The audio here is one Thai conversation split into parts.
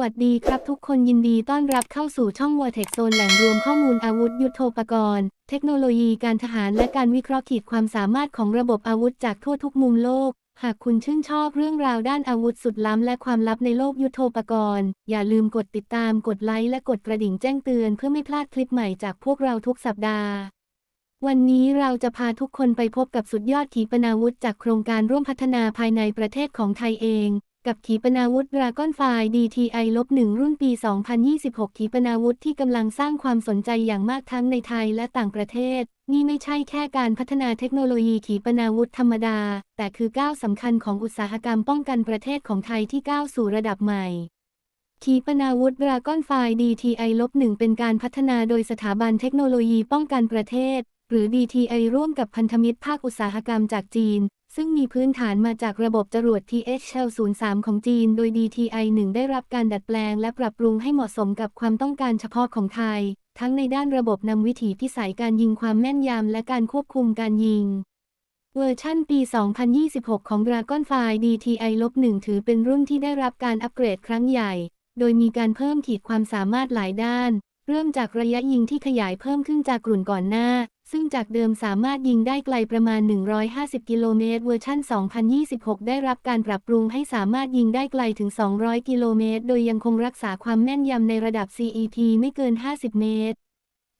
วัสดีครับทุกคนยินดีต้อนรับเข้าสู่ช่อง Vortex Zone แหล่งรวมข้อมูลอาวุธยุทโธปกรณ์ เทคโนโลยีการทหารและการวิเคราะห์ขีดความสามารถของระบบอาวุธจากทั่วทุกมุมโลก หากคุณชื่นชอบเรื่องราวด้านอาวุธสุดล้ำและความลับในโลกยุทโธปกรณ์ อย่าลืมกดติดตามกดไลค์และกดกระดิ่งแจ้งเตือนเพื่อไม่พลาดคลิปใหม่จากพวกเราทุกสัปดาห์วันนี้เราจะพาทุกคนไปพบกับสุดยอดขีปนาวุธจากโครงการร่วมพัฒนาภายในประเทศของไทยเอง กับขีปนาวุธ Dragon Fly DTI-1 รุ่นปี 2026 ขีปนาวุธที่กำลังสร้างความสนใจอย่างมากทั้งในไทยและต่างประเทศ นี่ไม่ใช่แค่การพัฒนาเทคโนโลยีขีปนาวุธธรรมดา แต่คือก้าวสำคัญของอุตสาหกรรมป้องกันประเทศของไทยที่ก้าวสู่ระดับใหม่ขีปนาวุธ Dragon Fly DTI-1 เป็นการพัฒนาโดยสถาบันเทคโนโลยีป้องกันประเทศ หรือ DTI ร่วมกับพันธมิตรภาคอุตสาหกรรมจากจีน ซึ่งมีพื้นฐานมาจากระบบจรวด TH-03 ของจีน โดย DTI-1 ได้รับการดัดแปลงและปรับปรุงให้เหมาะสมกับความต้องการเฉพาะของไทย ทั้งในด้านระบบนำวิถีพิสัยการยิงความแม่นยำและการควบคุมการยิง เวอร์ชั่นปี 2026 ของ Dragonfly DTI-1 ถือเป็นรุ่นที่ได้รับการอัปเกรดครั้งใหญ่ โดยมีการเพิ่มขีดความสามารถหลายด้าน เริ่มจากระยะยิงที่ขยายเพิ่มขึ้นจากกลุ่นก่อนหน้า ซึ่งจากเดิมสามารถยิงได้ไกลประมาณ 150 กิโลเมตร เวอร์ชัน2026 ได้รับการปรับปรุงให้สามารถยิงได้ไกลถึง 200 กิโลเมตร โดยยังคงรักษาความแม่นยำในระดับ CEP ไม่เกิน 50 เมตร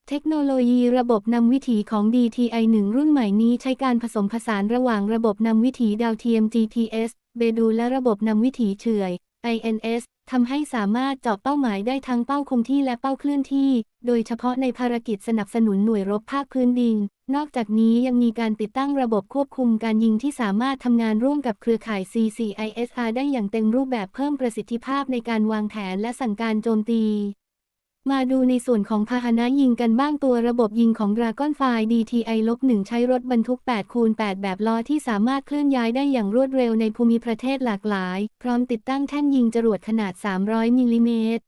เทคโนโลยีระบบนำวิถีของ DTI-1 รุ่นใหม่นี้ใช้การผสมผสานระหว่างระบบนำวิถีดาวเทียม GPS เบดูและระบบนำวิถีเฉื่อย INS ทำให้สามารถเจาะเป้าหมายได้ทั้งเป้าคงที่และเป้าเคลื่อนที่ โดยเฉพาะในภารกิจสนับสนุนหน่วยรบภาคพื้นดิน นอกจากนี้ยังมีการติดตั้งระบบควบคุมการยิงที่สามารถทำงานร่วมกับเครือข่าย CCISR ได้อย่างเต็มรูปแบบเพิ่มประสิทธิภาพในการวางแผนและสั่งการโจมตี มาดูในส่วนของพาหนะยิงกันบ้างตัวระบบยิงของ Dragonfly DTI-1 ใช้รถบรรทุก8คูณ8แบบล้อที่สามารถเคลื่อนย้ายได้อย่างรวดเร็วในภูมิประเทศหลากหลาย พร้อมติดตั้งแท่นยิงจรวดขนาด 300มิลลิเมตร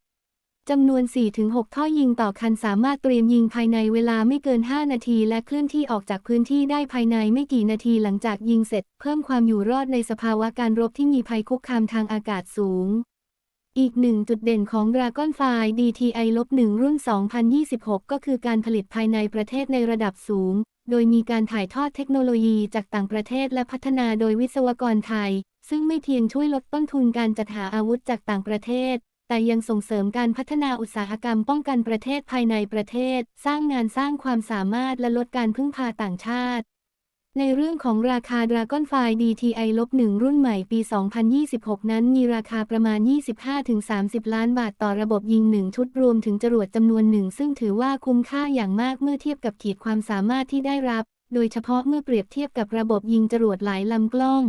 จำนวน 4-6 ท่อยิงต่อคันสามารถเตรียมยิงภายในเวลาไม่เกิน 5 นาที และเคลื่อนที่ออกจากพื้นที่ได้ภายในไม่กี่นาทีหลังจากยิงเสร็จ เพิ่มความอยู่รอดในสภาวะการรบที่มีภัยคุกคามทางอากาศสูง อีกหนึ่งจุดเด่นของ Dragonfly DTI-1 รุ่น 2026 ก็คือการผลิตภายในประเทศในระดับสูง โดยมีการถ่ายทอดเทคโนโลยีจากต่างประเทศและพัฒนาโดยวิศวกรไทย ซึ่งไม่เพียงช่วยลดต้นทุนการจัดหาอาวุธจากต่างประเทศ แต่ยังส่งเสริมการพัฒนาอุตสาหกรรมป้องกันประเทศภายในประเทศ สร้างงานสร้างความสามารถและลดการพึ่งพาต่างชาติ ในเรื่องของราคา Dragonfly DTI-1 รุ่นใหม่ปี 2026 นั้นมีราคาประมาณ 25-30 ล้านบาทต่อระบบยิง1ชุดรวมถึงจรวดจำนวนหนึ่ง ซึ่งถือว่าคุ้มค่าอย่างมากเมื่อเทียบกับขีดความสามารถที่ได้รับ โดยเฉพาะเมื่อเปรียบเทียบกับระบบยิงจรวดหลายลำกล้อง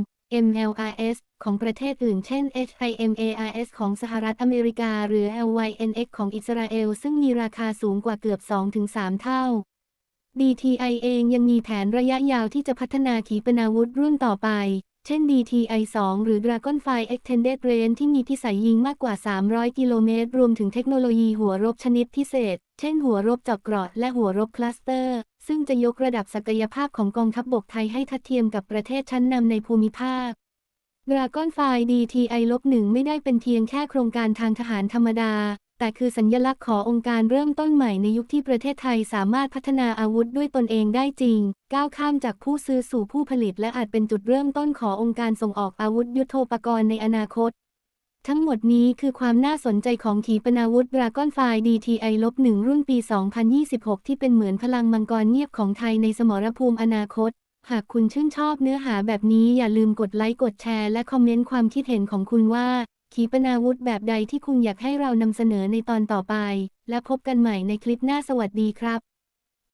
MLRS ของประเทศอื่น เช่น HIMARS ของสหรัฐอเมริกา หรือ LYNX ของอิสราเอล ซึ่งมีราคาสูงกว่าเกือบ 2-3 เท่า DTI เองยังมีแผนระยะยาวที่จะพัฒนาขีปนาวุธรุ่นต่อไป เช่น DTI-2 หรือ Dragonfly Extended Range ที่มีพิสัยยิงมากกว่า 300 กิโลเมตร รวมถึงเทคโนโลยีหัวรบชนิดพิเศษ เช่นหัวรบเจาะเกราะและหัวรบคลัสเตอร์ ซึ่งจะยกระดับศักยภาพของกองทัพบบกไทยให้ทัดเทียมกับประเทศชั้นนำในภูมิภาค Dragonfly DTI-1 ไม่ได้เป็นเพียงแค่โครงการทางทหารธรรมดา แต่คือสัญญลักษณ์ขององค์การเริ่มต้นใหม่ในยุคที่ประเทศไทยสามารถพัฒนาอาวุธด้วยตนเองได้จริง ก้าวข้ามจากผู้ซื้อสู่ผู้ผลิตและอาจเป็นจุดเริ่มต้นขององค์การส่งออกอาวุธยุโทโธปกรณ์ในอนาคต ทั้งหมดนี้คือความน่าสนใจของขีปนาวุธ Dragonfly DTI-1 รุ่นปี 2026 ที่เป็นเหมือนพลังมังกรเงียบของไทยในสมรภูมิอนาคต หากคุณชื่นชอบเนื้อหาแบบนี้อย่าลืมกดไลค์กดแชร์และคอมเมนต์ความคิดเห็นของคุณว่า ขีปนาวุธแบบใดที่คุณอยากให้เรานำเสนอในตอนต่อไป และพบกันใหม่ในคลิปหน้าสวัสดีครับ